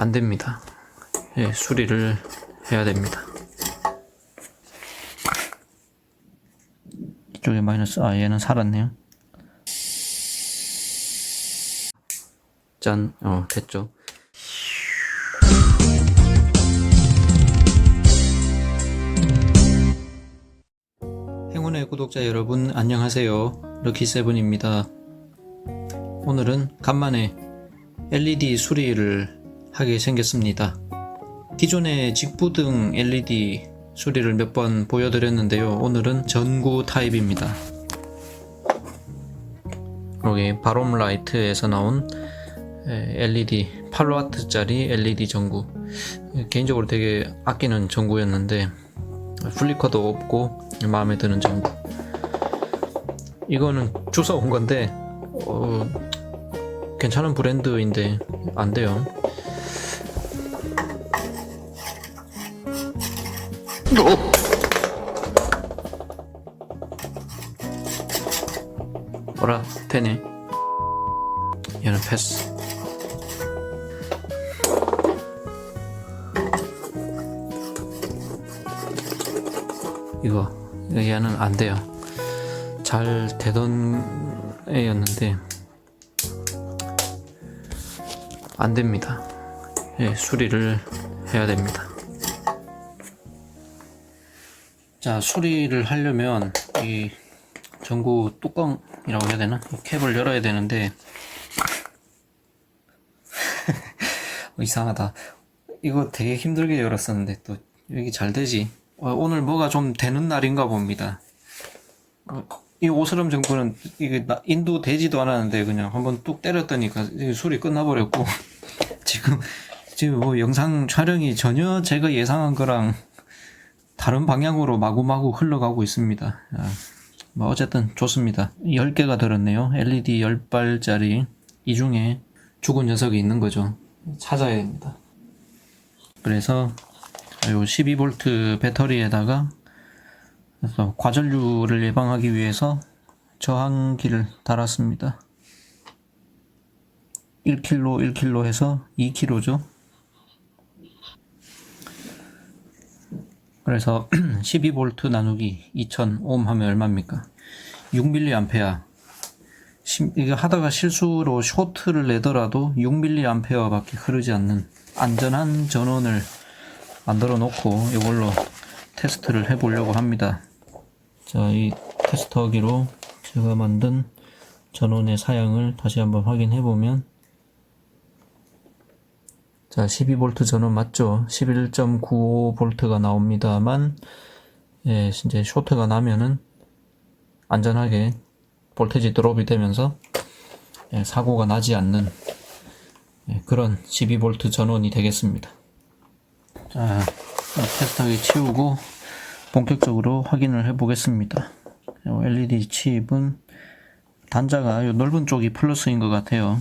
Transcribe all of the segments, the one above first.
안 됩니다. 예, 수리를 해야 됩니다. 이쪽에 마이너스, 아, 얘는 살았네요. 짠, 어, 됐죠. 행운의 구독자 여러분, 안녕하세요. 럭키세븐입니다. 오늘은 간만에 LED 수리를 하게 생겼습니다. 기존의 직부등 LED 수리를 몇 번 보여드렸는데요. 오늘은 전구 타입입니다. 여기 바롬 라이트에서 나온 에, LED 8W짜리 LED 전구. 개인적으로 되게 아끼는 전구였는데 플리커도 없고 마음에 드는 전구. 이거는 주워 온 건데 어, 괜찮은 브랜드인데 안 돼요. 뭐라 되네. 얘는 패스. 이거 얘는 안 돼요. 잘 되던 애였는데 안 됩니다. 예, 수리를 해야 됩니다. 자, 수리를 하려면 이 전구 뚜껑이라고 해야 되나? 이 캡을 열어야 되는데 이상하다. 이거 되게 힘들게 열었었는데 또 여기 잘 되지. 어, 오늘 뭐가 좀 되는 날인가 봅니다. 어, 이 오스럼 전구는 이게 나- 인도 되지도 않았는데 그냥 한번 뚝 이게 소리 끝나버렸고 지금 지금 뭐 영상 촬영이 전혀 제가 예상한 거랑 다른 방향으로 마구마구 흘러가고 있습니다. 아, 뭐 어쨌든 좋습니다. 10개가 들었네요. LED 10발짜리 이 중에 죽은 녀석이 있는 거죠. 찾아야 됩니다. 그래서 요 12V 배터리에다가 과전류를 예방하기 위해서 저항기를 달았습니다. 1kg, 1kg 해서 2kg죠. 그래서 12V 나누기 2000옴 하면 얼마입니까? 6mA. 심- 이거 하다가 실수로 쇼트를 내더라도 6mA 밖에 흐르지 않는 안전한 전원을 만들어 놓고 이걸로 테스트를 해 보려고 합니다. 자, 이 테스터기로 제가 만든 전원의 사양을 다시 한번 확인해 보면 자, 12V 전원 맞죠? 11.95V가 나옵니다만 예, 이제 쇼트가 나면은 안전하게 볼테지 드롭이 되면서 예, 사고가 나지 않는 예, 그런 12V 전원이 되겠습니다. 자, 테스터기 치우고 본격적으로 확인을 해 보겠습니다. LED 칩은 단자가 요 넓은 쪽이 플러스인 것 같아요.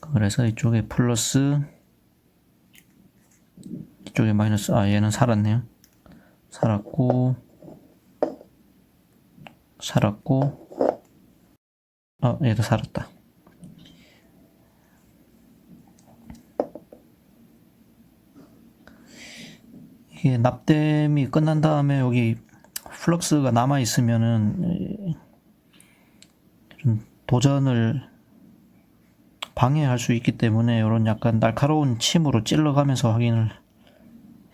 그래서 이쪽에 플러스, 이쪽에 마이너스, 아, 얘는 살았네요. 살았고, 살았고, 어, 얘도 살았다. 이게 납땜이 끝난 다음에 여기 플럭스가 남아 있으면은 좀 도전을 방해할 수 있기 때문에 이런 약간 날카로운 침으로 찔러가면서 확인을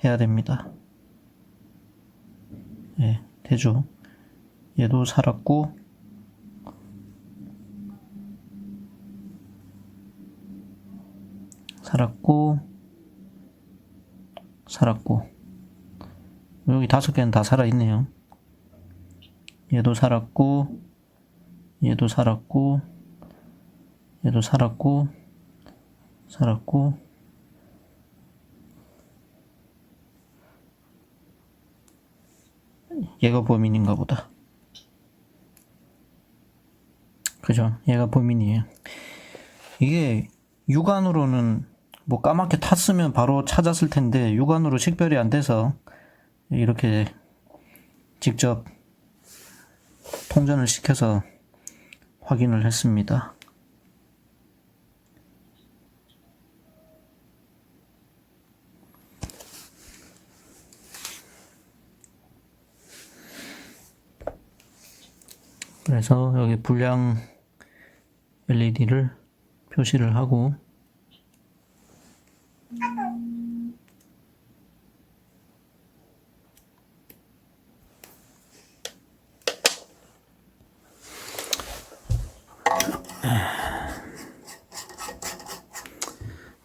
해야 됩니다. 예, 되죠. 얘도 살았고 살았고 살았고 여기 다섯 개는 다 살아있네요. 얘도 살았고, 얘도 살았고, 얘도 살았고, 살았고, 얘가 범인인가 보다. 그죠? 얘가 범인이에요. 이게 육안으로는 뭐 까맣게 탔으면 바로 찾았을 텐데 육안으로 식별이 안 돼서 이렇게 직접 통전을 시켜서 확인을 했습니다. 그래서 여기 불량 LED를 표시를 하고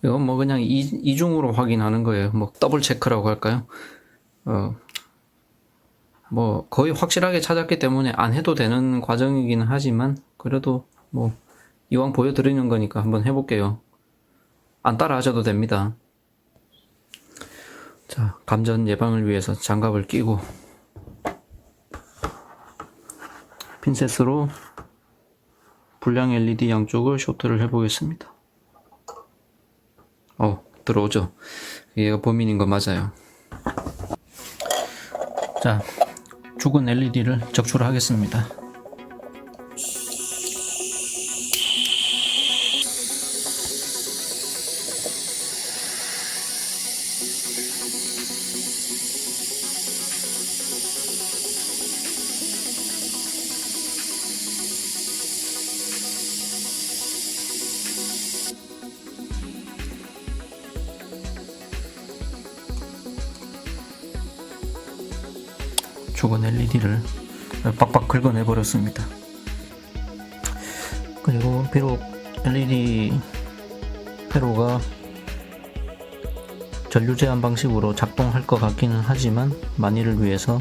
이건 뭐 그냥 이, 이중으로 확인하는 거예요. 뭐 더블 체크라고 할까요? 어, 뭐 거의 확실하게 찾았기 때문에 안 해도 되는 과정이기는 하지만 그래도 뭐 이왕 보여드리는 거니까 한번 해볼게요. 안 따라 하셔도 됩니다. 자, 감전 예방을 위해서 장갑을 끼고 핀셋으로 불량 LED 양쪽을 쇼트를 해보겠습니다. 어, 들어오죠? 얘가 범인인 거 맞아요. 자, 죽은 LED를 적출하겠습니다. 죽은 LED를 빡빡 긁어내 버렸습니다. 그리고 비록 LED 회로가 전류 제한 방식으로 작동할 것 같기는 하지만 만일을 위해서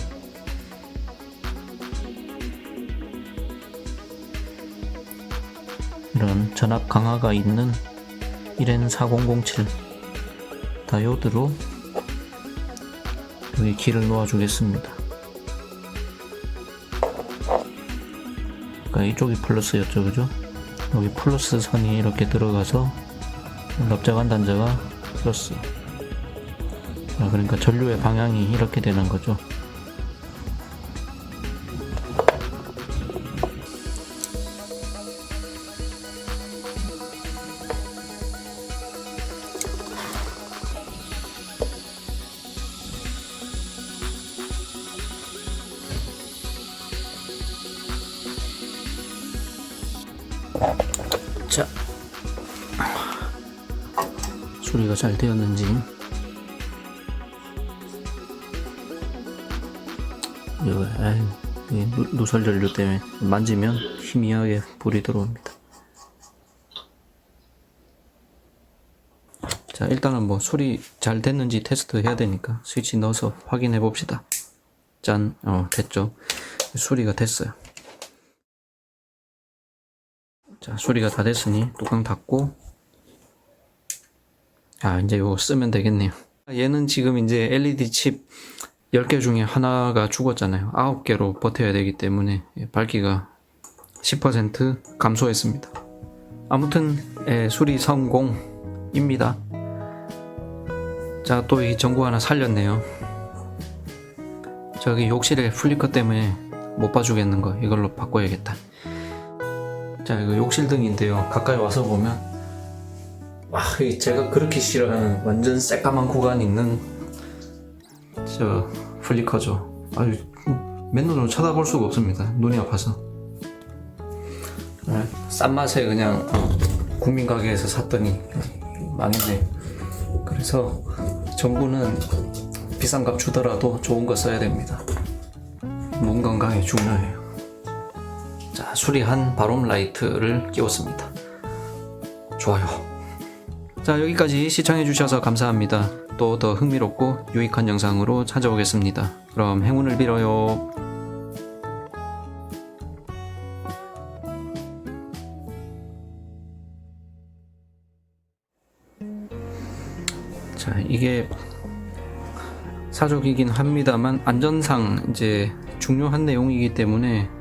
이런 전압 강화가 있는 1N4007 다이오드로 여기 길을 놓아 주겠습니다. 그러니까 이쪽이 플러스였죠, 그죠? 여기 플러스 선이 이렇게 들어가서 납작한 단자가 플러스. 아, 그러니까 전류의 방향이 이렇게 되는 거죠. 자, 수리가 잘 되었는지 이 누- 누설 전류 때문에 만지면 희미하게 불이 들어옵니다. 자, 일단은 뭐 소리 잘 됐는지 테스트 해야 되니까 스위치 넣어서 확인해 봅시다. 짠, 어, 됐죠. 소리가 됐어요. 자, 수리가 다 됐으니 뚜껑 닫고 아, 이제 이거 쓰면 되겠네요. 얘는 지금 이제 LED 칩 10개 중에 하나가 죽었잖아요. 9개로 버텨야 되기 때문에 밝기가 10% 감소했습니다. 아무튼 예, 수리 성공입니다. 자, 또 이 전구 하나 살렸네요. 저기 욕실에 플리커 때문에 못 봐주겠는 거 이걸로 바꿔야겠다. 자 이거 욕실 등인데요. 가까이 와서 보면 와이 제가 그렇게 싫어하는 완전 새까만 구간 있는 저 플리커죠. 아주 맨눈으로 쳐다볼 수가 없습니다. 눈이 아파서. 네, 싼 맛에 그냥 국민 가게에서 샀더니 망했네. 그래서 정부는 비싼 값 주더라도 좋은 거 써야 됩니다. 몸 건강에 중요해요 자, 수리한 바롬 라이트를 끼웠습니다. 좋아요. 자, 여기까지 시청해주셔서 감사합니다. 또 더 흥미롭고 유익한 영상으로 찾아오겠습니다. 그럼 행운을 빌어요. 자, 이게 사족이긴 합니다만 안전상 이제 중요한 내용이기 때문에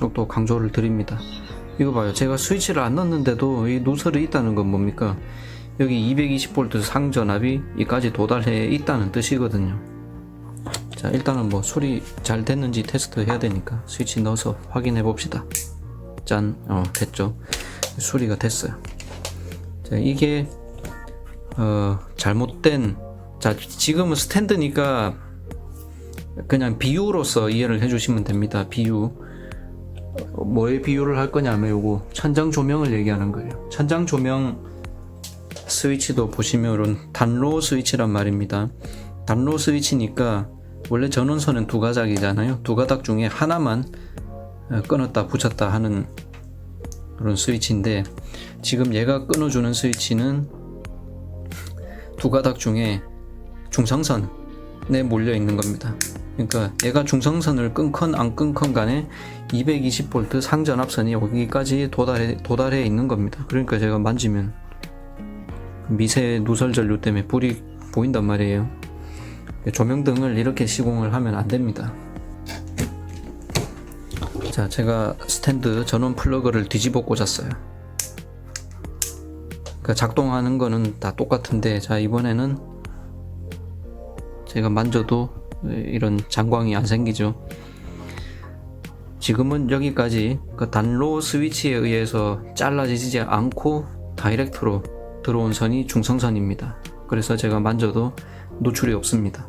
계속 또 강조를 드립니다. 이거 봐요. 제가 스위치를 안 넣었는데도 이 누설이 있다는 건 뭡니까? 여기 220V 상전압이 이까지 도달해 있다는 뜻이거든요. 자, 일단은 뭐 소리 잘 됐는지 테스트 해야 되니까 스위치 넣어서 확인해 봅시다. 짠, 어, 됐죠. 수리가 됐어요. 자, 이게, 어, 잘못된, 자, 지금은 스탠드니까 그냥 비유로서 이해를 해주시면 됩니다. 비유. 뭐에 비유를 할 거냐면 요거 천장 조명을 얘기하는 거예요. 천장 조명 스위치도 보시면은 단로 스위치란 말입니다. 단로 스위치니까 원래 전원선은 두 가닥이잖아요. 두 가닥 중에 하나만 어, 끊었다 붙였다 하는 그런 스위치인데 지금 얘가 끊어주는 스위치는 두 가닥 중에 중성선에 몰려 있는 겁니다. 그러니까 얘가 중성선을 끊건 안 끊건 간에 220V 상전압선이 여기까지 도달해, 도달해 있는 겁니다. 그러니까 제가 만지면 미세 누설 전류 때문에 불이 보인단 말이에요. 조명등을 이렇게 시공을 하면 안 됩니다. 자, 제가 스탠드 전원 플러그를 뒤집어 꽂았어요. 그 작동하는 거는 다 똑같은데, 자, 이번에는 제가 만져도 이런 장광이 안 생기죠. 지금은 여기까지 그 단로 스위치에 의해서 잘라지지 않고 다이렉트로 들어온 선이 중성선입니다. 그래서 제가 만져도 노출이 없습니다.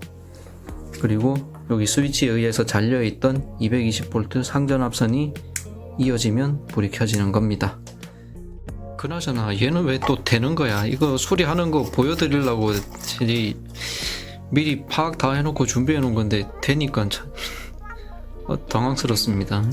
그리고 여기 스위치에 의해서 잘려있던 220V 상전압선이 이어지면 불이 켜지는 겁니다. 그나저나 얘는 왜 또 되는 거야? 이거 수리하는 거 보여드리려고 이- 미리 파악 다 해놓고 준비해 놓은 건데 되니까 참 어, 당황스럽습니다.